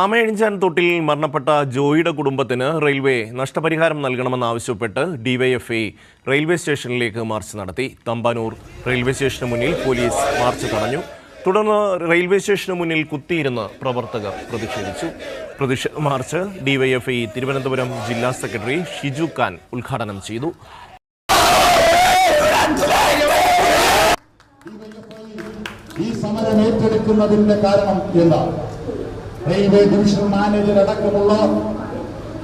ആമയഴിഞ്ചാൻ തൊട്ടിൽ മരണപ്പെട്ട ജോയിയുടെ കുടുംബത്തിന് റെയിൽവേ നഷ്ടപരിഹാരം നൽകണമെന്നാവശ്യപ്പെട്ട് ഡിവൈഎഫ്ഐ റെയിൽവേ സ്റ്റേഷനിലേക്ക് മാർച്ച് നടത്തി. തമ്പാനൂർ റെയിൽവേ സ്റ്റേഷന് മുന്നിൽ പോലീസ് മാർച്ച് തടഞ്ഞു. തുടർന്ന് റെയിൽവേ സ്റ്റേഷന് മുന്നിൽ കുത്തിയിരുന്ന് പ്രവർത്തകർ പ്രതിഷേധിച്ചു. പ്രതിഷേധ മാർച്ച് ഡിവൈഎഫ്ഐ തിരുവനന്തപുരം ജില്ലാ സെക്രട്ടറി ഷിജു ഖാൻ ഉദ്ഘാടനം ചെയ്തു. ഈ സമരം ഏറ്റെടുക്കുന്നതിന്റെ കാരണം എന്താ റെയിൽവേ ഡിവിഷൻ മാനേജർ അടക്കമുള്ള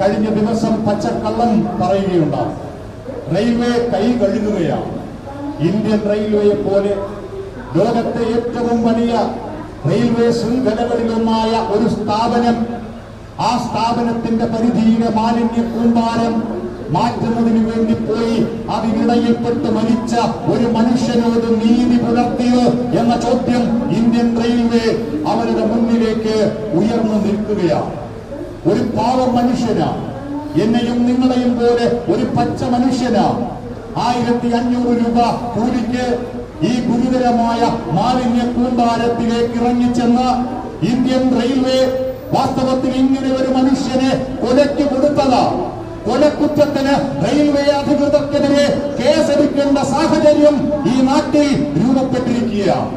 കഴിഞ്ഞ ദിവസം പച്ചക്കള്ളം പറയുകയുണ്ടാവും റെയിൽവേ കൈ കഴുകുകയാണ്. ഇന്ത്യൻ റെയിൽവേയെ പോലെ ലോകത്തെ ഏറ്റവും വലിയ റെയിൽവേ ശൃംഖലകളിലൊന്നായ ഒരു സ്ഥാപനം ആ സ്ഥാപനത്തിന്റെ പരിധിയിലെ മാലിന്യ കൂമ്പാരം മാറ്റുന്നതിന് വേണ്ടി പോയി. അതിനിടയിൽപ്പെട്ട് മരിച്ച ഒരു മനുഷ്യനോട് നീതി പുലർത്തിയോ എന്ന ചോദ്യം ഇന്ത്യൻ റെയിൽവേ അവരുടെ മുന്നിലേക്ക് ഉയർന്നു നിൽക്കുകയാണ്. ഒരു പാവ മനുഷ്യനാ എന്നെയും നിങ്ങളെയും പോലെ ഒരു പച്ച മനുഷ്യനാ ആയിരത്തി അഞ്ഞൂറ് രൂപ കൂലിക്ക് ഈ ഗുരുതരമായ മാലിന്യ കൂമ്പാരത്തിലേക്ക് ഇറങ്ങിച്ചെന്ന ഇന്ത്യൻ റെയിൽവേ വാസ്തവത്തിൽ ഇങ്ങനെ ഒരു മനുഷ്യനെ കൊലയ്ക്ക് കൊടുത്തതാ. കൊലക്കുറ്റത്തിന് റെയിൽവേ അധികൃതർക്കെതിരെ കേസെടുക്കേണ്ട സാഹചര്യം നാട്ടിൽ രൂപപ്പെട്ടിരിക്കുകയാണ്.